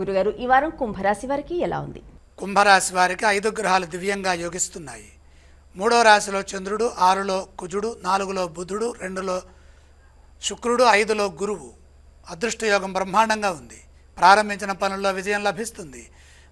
గురుగారు ఈ వారం కుంభరాశి వారికి ఎలా ఉంది? కుంభరాశి వారికి ఐదు గ్రహాలు దివ్యంగా యోగిస్తున్నాయి. మూడో రాశిలో చంద్రుడు ఆరులో కుజుడు నాలుగులో బుధుడు రెండులో శుక్రుడు ఐదులో గురువు. అదృష్టయోగం బ్రహ్మాండంగా ఉంది. ప్రారంభించిన పనుల్లో విజయం లభిస్తుంది.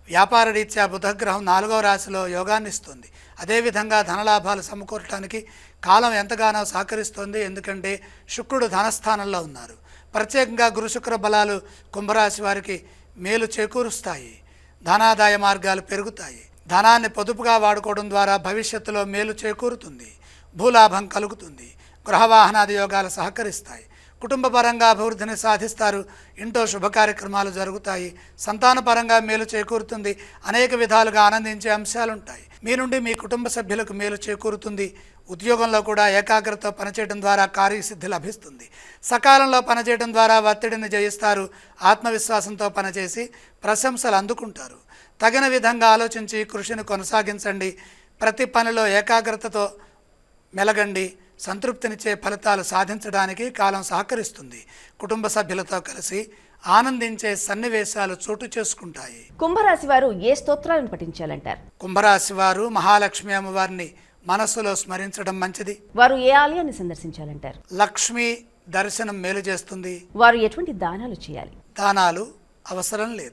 వ్యాపార రీత్యా బుధగ్రహం నాలుగవ రాశిలో యోగాన్ని ఇస్తుంది. అదేవిధంగా ధనలాభాలు సమకూరటానికి కాలం ఎంతగానో సహకరిస్తుంది. ఎందుకంటే శుక్రుడు ధనస్థానంలో ఉన్నారు. ప్రత్యేకంగా గురు శుక్ర బలాలు కుంభరాశి వారికి మేలు చేకూరుస్తాయి. ధనాదాయ మార్గాలు పెరుగుతాయి. ధనాన్ని పొదుపుగా వాడుకోవడం ద్వారా భవిష్యత్తులో మేలు చేకూరుతుంది. భూలాభం కలుగుతుంది. గృహవాహనాది యోగాలు సహకరిస్తాయి. కుటుంబపరంగా అభివృద్ధిని సాధిస్తారు. ఇంట్లో శుభ కార్యక్రమాలు జరుగుతాయి. సంతానపరంగా మేలు చేకూరుతుంది. అనేక విధాలుగా ఆనందించే అంశాలుంటాయి. మీ నుండి మీ కుటుంబ సభ్యులకు మేలు చేకూరుతుంది. ఉద్యోగంలో కూడా ఏకాగ్రత పనిచేయడం ద్వారా కార్యసిద్ధి లభిస్తుంది. సకాలంలో పనిచేయడం ద్వారా ఒత్తిడిని జయిస్తారు. ఆత్మవిశ్వాసంతో పనిచేసి ప్రశంసలు అందుకుంటారు. తగిన విధంగా ఆలోచించి కృషిని కొనసాగించండి. ప్రతి పనిలో ఏకాగ్రతతో మెలగండి. సంతృప్తినిచ్చే ఫలితాలు సాధించడానికి కాలం సహకరిస్తుంది. కుటుంబ సభ్యులతో కలిసి ఆనందించే సన్నివేశాలు చోటు చేసుకుంటాయి. కుంభరాశి వారు ఏ స్తోత్రాలను పఠించాలంటారు? కుంభరాశి వారు మహాలక్ష్మి అమ్మవారిని మనస్సులో స్మరించడం మంచిది. వారు ఏ ఆలయాన్ని సందర్శించాలంటారు? లక్ష్మి దర్శనం మేలు చేస్తుంది. వారు ఎటువంటి దానాలు చేయాలి? దానాలు అవసరం లేదు.